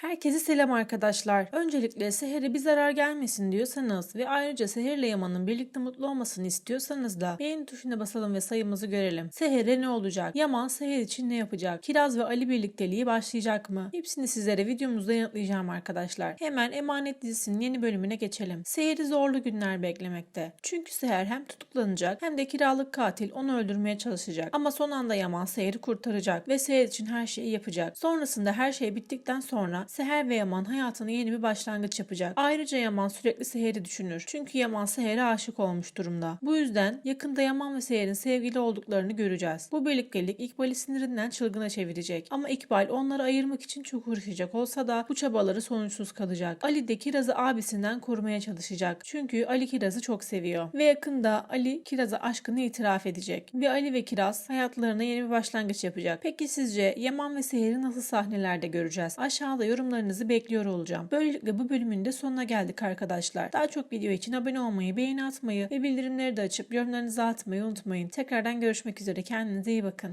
Herkese selam arkadaşlar. Öncelikle Seher'e bir zarar gelmesin diyorsanız ve ayrıca Seher ile Yaman'ın birlikte mutlu olmasını istiyorsanız da beğeni tuşuna basalım ve sayımızı görelim. Seher'e ne olacak? Yaman Seher için ne yapacak? Kiraz ve Ali birlikteliği başlayacak mı? Hepsini sizlere videomuzda yanıtlayacağım arkadaşlar. Hemen Emanet dizisinin yeni bölümüne geçelim. Seher'i zorlu günler beklemekte. Çünkü Seher hem tutuklanacak hem de kiralık katil onu öldürmeye çalışacak. Ama son anda Yaman Seher'i kurtaracak ve Seher için her şeyi yapacak. Sonrasında her şey bittikten sonra Seher ve Yaman hayatına yeni bir başlangıç yapacak. Ayrıca Yaman sürekli Seher'i düşünür. Çünkü Yaman Seher'e aşık olmuş durumda. Bu yüzden yakında Yaman ve Seher'in sevgili olduklarını göreceğiz. Bu birliktelik İkbal'i sinirinden çılgına çevirecek. Ama İkbal onları ayırmak için çok uğraşacak olsa da bu çabaları sonuçsuz kalacak. Ali de Kiraz'ı abisinden korumaya çalışacak. Çünkü Ali Kiraz'ı çok seviyor. Ve yakında Ali Kiraz'a aşkını itiraf edecek. Ve Ali ve Kiraz hayatlarına yeni bir başlangıç yapacak. Peki sizce Yaman ve Seher'i nasıl sahnelerde göreceğiz? Aşağıda yorumlarınızı bekliyor olacağım. Böylelikle bu bölümün de sonuna geldik arkadaşlar. Daha çok video için abone olmayı, beğeni atmayı ve bildirimleri de açıp yorumlarınızı atmayı unutmayın. Tekrardan görüşmek üzere. Kendinize iyi bakın.